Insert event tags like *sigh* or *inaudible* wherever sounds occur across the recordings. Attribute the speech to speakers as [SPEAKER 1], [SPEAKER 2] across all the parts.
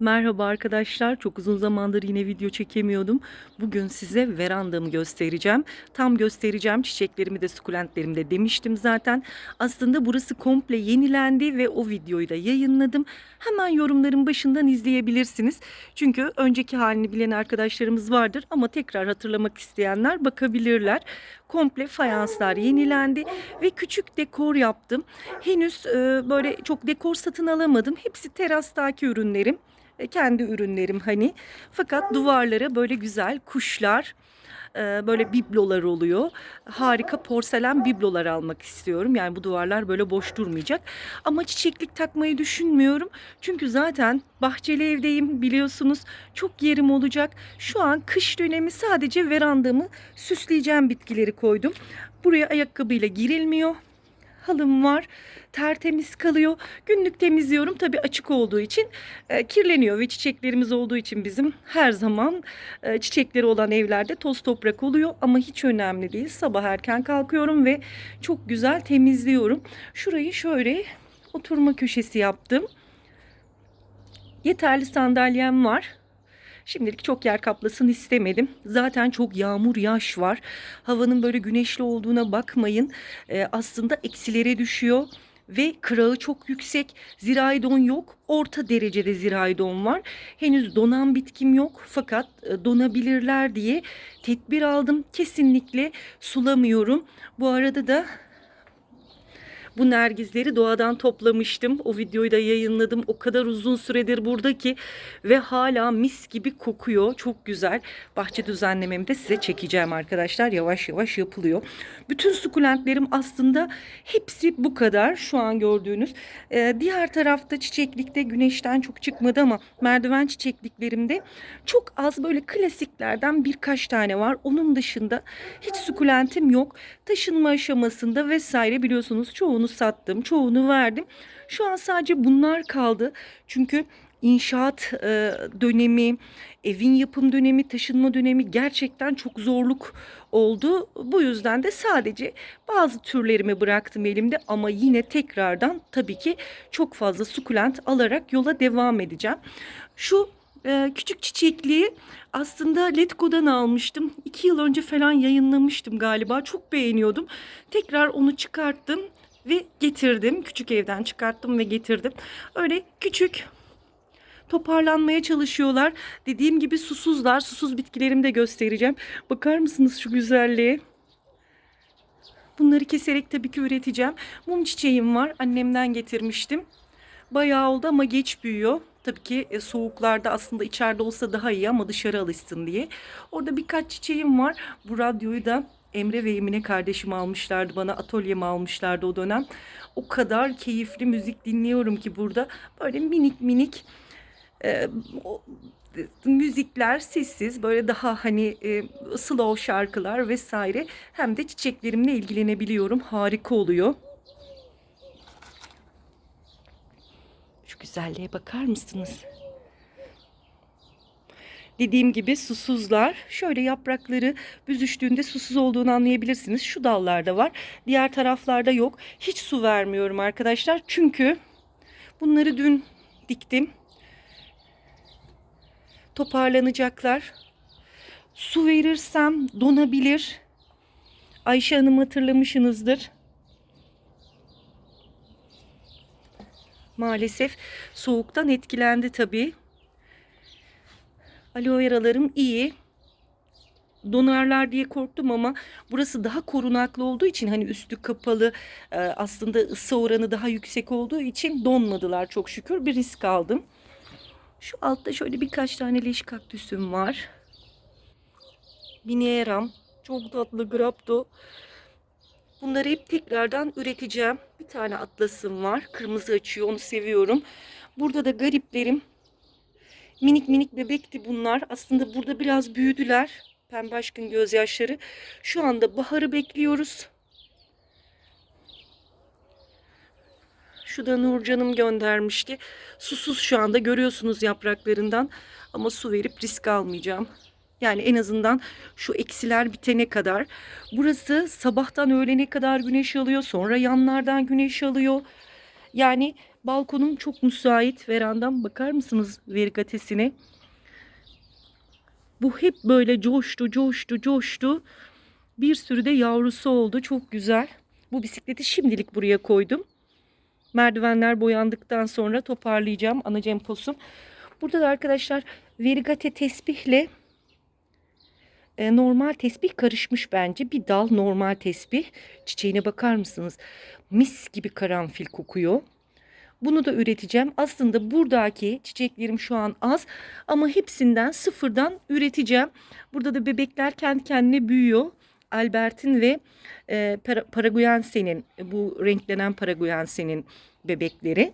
[SPEAKER 1] Merhaba arkadaşlar. Çok uzun zamandır yine video çekemiyordum. Bugün size verandamı göstereceğim. Tam göstereceğim. Çiçeklerimi de sukulentlerimi de demiştim zaten. Aslında burası komple yenilendi ve o videoyu da yayınladım. Hemen yorumların başından izleyebilirsiniz. Çünkü önceki halini bilen arkadaşlarımız vardır ama tekrar hatırlamak isteyenler bakabilirler. Komple fayanslar yenilendi ve küçük dekor yaptım. Henüz e, böyle çok dekor satın alamadım. Hepsi terastaki ürünlerim. E, kendi ürünlerim hani. Fakat duvarlara böyle güzel kuşlar, e, böyle biblolar oluyor. Harika porselen biblolar almak istiyorum. Yani bu duvarlar böyle boş durmayacak. Ama çiçeklik takmayı düşünmüyorum. Çünkü zaten bahçeli evdeyim biliyorsunuz. Çok yerim olacak. Şu an kış dönemi sadece verandamı süsleyeceğim bitkileri koydum. Buraya ayakkabıyla girilmiyor halım var. Tertemiz kalıyor. Günlük temizliyorum. Tabii açık olduğu için e, kirleniyor ve çiçeklerimiz olduğu için bizim her zaman e, çiçekleri olan evlerde toz toprak oluyor ama hiç önemli değil. Sabah erken kalkıyorum ve çok güzel temizliyorum. Şurayı şöyle oturma köşesi yaptım. Yeterli sandalyem var. Şimdilik çok yer kaplasın istemedim. Zaten çok yağmur yağış var. Havanın böyle güneşli olduğuna bakmayın. Ee, aslında eksilere düşüyor ve kırağı çok yüksek. Zirai don yok. Orta derecede zirai don var. Henüz donan bitkim yok fakat e, donabilirler diye tedbir aldım. Kesinlikle sulamıyorum. Bu arada da bu nergizleri doğadan toplamıştım. O videoyu da yayınladım. O kadar uzun süredir burada ki ve hala mis gibi kokuyor. Çok güzel. Bahçe düzenlememi de size çekeceğim arkadaşlar. Yavaş yavaş yapılıyor. Bütün sukulentlerim aslında hepsi bu kadar şu an gördüğünüz. Ee, diğer tarafta çiçeklikte güneşten çok çıkmadı ama merdiven çiçekliklerimde çok az böyle klasiklerden birkaç tane var. Onun dışında hiç sukulentim yok. Taşınma aşamasında vesaire biliyorsunuz çoğunu sattım, çoğunu verdim. Şu an sadece bunlar kaldı. Çünkü inşaat e, dönemi, evin yapım dönemi, taşınma dönemi gerçekten çok zorluk oldu. Bu yüzden de sadece bazı türlerimi bıraktım elimde ama yine tekrardan tabii ki çok fazla sukulent alarak yola devam edeceğim. Şu e, küçük çiçekliği aslında Letgo'dan almıştım. İki yıl önce falan yayınlamıştım galiba. Çok beğeniyordum. Tekrar onu çıkarttım ve getirdim. Küçük evden çıkarttım ve getirdim. Öyle küçük toparlanmaya çalışıyorlar. Dediğim gibi susuzlar. Susuz bitkilerimi de göstereceğim. Bakar mısınız şu güzelliğe? Bunları keserek tabii ki üreteceğim. Mum çiçeğim var. Annemden getirmiştim. Bayağı oldu ama geç büyüyor. Tabii ki e, soğuklarda aslında içeride olsa daha iyi ama dışarı alışsın diye. Orada birkaç çiçeğim var. Bu radyoyu da Emre ve Emine kardeşim almışlardı bana. Atölyeme almışlardı o dönem. O kadar keyifli müzik dinliyorum ki burada. Böyle minik minik e, o, müzikler sessiz böyle daha hani e, slow şarkılar vesaire hem de çiçeklerimle ilgilenebiliyorum harika oluyor. Şu güzelliğe bakar mısınız? Dediğim gibi susuzlar. Şöyle yaprakları büzüştüğünde susuz olduğunu anlayabilirsiniz. Şu dallarda var. Diğer taraflarda yok. Hiç su vermiyorum arkadaşlar. Çünkü bunları dün diktim. Toparlanacaklar. Su verirsem donabilir. Ayşe Hanım hatırlamışsınızdır. Maalesef soğuktan etkilendi tabii. Aloe veralarım iyi. Donarlar diye korktum ama burası daha korunaklı olduğu için hani üstü kapalı e, aslında ısı oranı daha yüksek olduğu için donmadılar çok şükür bir risk aldım. Şu altta şöyle birkaç tane leş kaktüsüm var. Minieram çok tatlı grapto. Bunları hep tekrardan üreteceğim. Bir tane atlasım var. Kırmızı açıyor. Onu seviyorum. Burada da gariplerim. Minik minik bebekti bunlar. Aslında burada biraz büyüdüler. Pembe aşkın gözyaşları. Şu anda baharı bekliyoruz. Şu da Nurcan'ım göndermişti. Susuz şu anda görüyorsunuz yapraklarından. Ama su verip risk almayacağım. Yani en azından şu eksiler bitene kadar. Burası sabahtan öğlene kadar güneş alıyor. Sonra yanlardan güneş alıyor. Yani Balkonum çok müsait. Verandam bakar mısınız verikatesine? Bu hep böyle coştu, coştu, coştu. Bir sürü de yavrusu oldu. Çok güzel. Bu bisikleti şimdilik buraya koydum. Merdivenler boyandıktan sonra toparlayacağım ana cemposum. Burada da arkadaşlar verigate tesbihle e, normal tesbih karışmış bence. Bir dal normal tesbih. Çiçeğine bakar mısınız? Mis gibi karanfil kokuyor. Bunu da üreteceğim. Aslında buradaki çiçeklerim şu an az ama hepsinden sıfırdan üreteceğim. Burada da bebekler kendi kendine büyüyor. Albert'in ve e, Para- Paraguayense'nin bu renklenen Paraguayense'nin bebekleri.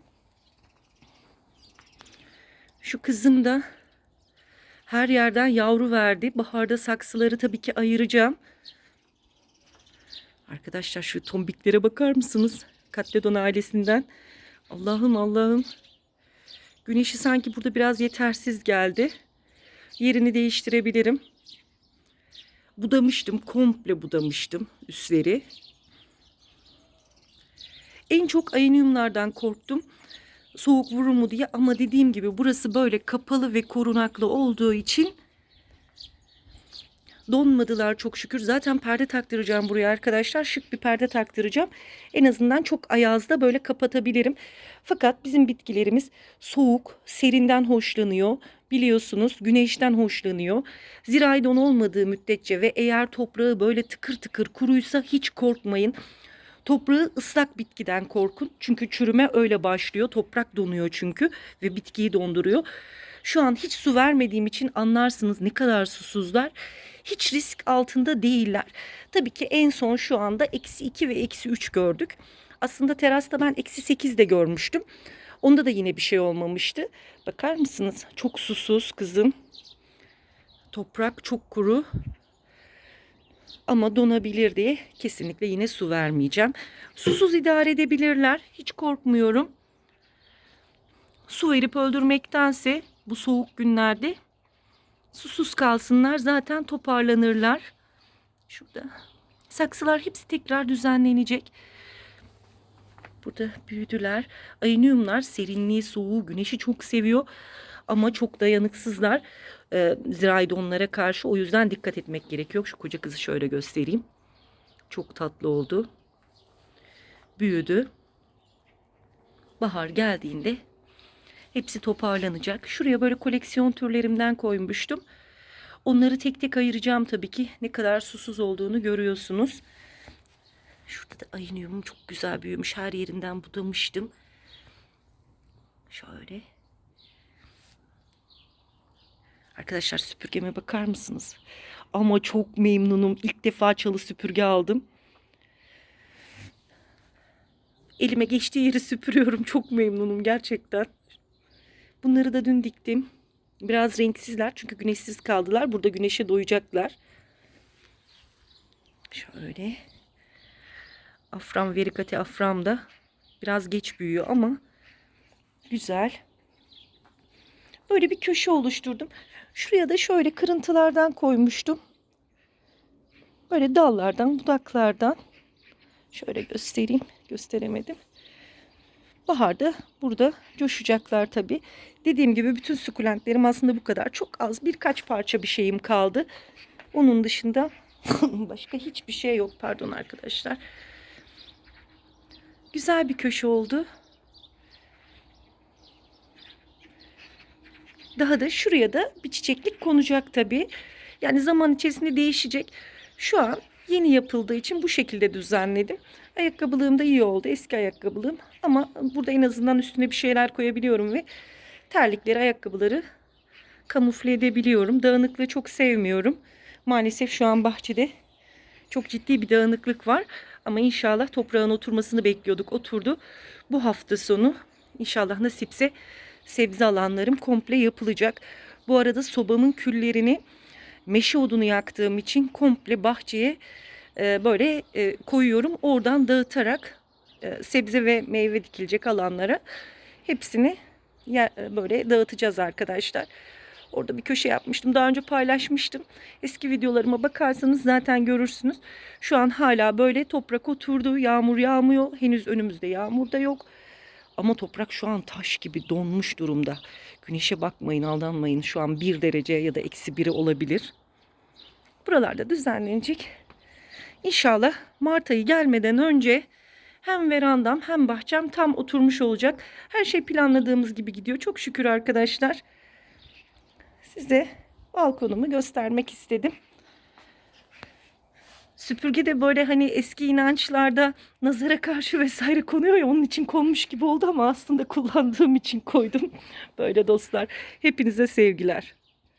[SPEAKER 1] Şu kızım da her yerden yavru verdi. Baharda saksıları tabii ki ayıracağım. Arkadaşlar şu tombiklere bakar mısınız? Katledon ailesinden. Allah'ım Allah'ım. Güneşi sanki burada biraz yetersiz geldi. Yerini değiştirebilirim. Budamıştım. Komple budamıştım üstleri. En çok ayiniumlardan korktum. Soğuk vurur mu diye ama dediğim gibi burası böyle kapalı ve korunaklı olduğu için donmadılar çok şükür. Zaten perde taktıracağım buraya arkadaşlar. Şık bir perde taktıracağım. En azından çok ayazda böyle kapatabilirim. Fakat bizim bitkilerimiz soğuk, serinden hoşlanıyor. Biliyorsunuz güneşten hoşlanıyor. Zirai don olmadığı müddetçe ve eğer toprağı böyle tıkır tıkır kuruysa hiç korkmayın. Toprağı ıslak bitkiden korkun. Çünkü çürüme öyle başlıyor. Toprak donuyor çünkü ve bitkiyi donduruyor. Şu an hiç su vermediğim için anlarsınız ne kadar susuzlar. Hiç risk altında değiller. Tabii ki en son şu anda eksi 2 ve eksi 3 gördük. Aslında terasta ben eksi 8 de görmüştüm. Onda da yine bir şey olmamıştı. Bakar mısınız? Çok susuz kızım. Toprak çok kuru. Ama donabilir diye kesinlikle yine su vermeyeceğim. Susuz idare edebilirler. Hiç korkmuyorum. Su verip öldürmektense bu soğuk günlerde susuz kalsınlar. Zaten toparlanırlar. Şurada saksılar hepsi tekrar düzenlenecek. Burada büyüdüler. Ayiniumlar serinliği, soğuğu, güneşi çok seviyor. Ama çok dayanıksızlar. Ee, ziraydonlara karşı. O yüzden dikkat etmek gerekiyor. Şu koca kızı şöyle göstereyim. Çok tatlı oldu. Büyüdü. Bahar geldiğinde hepsi toparlanacak. Şuraya böyle koleksiyon türlerimden koymuştum. Onları tek tek ayıracağım tabii ki. Ne kadar susuz olduğunu görüyorsunuz. Şurada da ayınıyorum. Çok güzel büyümüş. Her yerinden budamıştım. Şöyle. Arkadaşlar süpürgeme bakar mısınız? Ama çok memnunum. İlk defa çalı süpürge aldım. Elime geçtiği yeri süpürüyorum. Çok memnunum gerçekten. Bunları da dün diktim. Biraz renksizler çünkü güneşsiz kaldılar. Burada güneşe doyacaklar. Şöyle. Afram verikati afram da biraz geç büyüyor ama güzel. Böyle bir köşe oluşturdum. Şuraya da şöyle kırıntılardan koymuştum. Böyle dallardan, budaklardan. Şöyle göstereyim. Gösteremedim. Baharda burada coşacaklar tabii. Dediğim gibi bütün sukulentlerim aslında bu kadar. Çok az birkaç parça bir şeyim kaldı. Onun dışında *laughs* başka hiçbir şey yok. Pardon arkadaşlar. Güzel bir köşe oldu. Daha da şuraya da bir çiçeklik konacak tabii. Yani zaman içerisinde değişecek. Şu an yeni yapıldığı için bu şekilde düzenledim. Ayakkabılığım da iyi oldu. Eski ayakkabılığım. Ama burada en azından üstüne bir şeyler koyabiliyorum ve terlikleri, ayakkabıları kamufle edebiliyorum. Dağınıklığı çok sevmiyorum. Maalesef şu an bahçede çok ciddi bir dağınıklık var. Ama inşallah toprağın oturmasını bekliyorduk. Oturdu. Bu hafta sonu inşallah nasipse sebze alanlarım komple yapılacak. Bu arada sobamın küllerini meşe odunu yaktığım için komple bahçeye e, böyle e, koyuyorum. Oradan dağıtarak sebze ve meyve dikilecek alanlara hepsini e, böyle dağıtacağız arkadaşlar. Orada bir köşe yapmıştım. Daha önce paylaşmıştım. Eski videolarıma bakarsanız zaten görürsünüz. Şu an hala böyle toprak oturdu. Yağmur yağmıyor. Henüz önümüzde yağmur da yok. Ama toprak şu an taş gibi donmuş durumda. Güneşe bakmayın, aldanmayın. Şu an 1 derece ya da eksi 1'i olabilir. Buralarda düzenlenecek. İnşallah Mart ayı gelmeden önce hem verandam hem bahçem tam oturmuş olacak. Her şey planladığımız gibi gidiyor. Çok şükür arkadaşlar. Size balkonumu göstermek istedim. Süpürge de böyle hani eski inançlarda nazara karşı vesaire konuyor ya onun için konmuş gibi oldu ama aslında *laughs* kullandığım için koydum. Böyle dostlar. Hepinize sevgiler.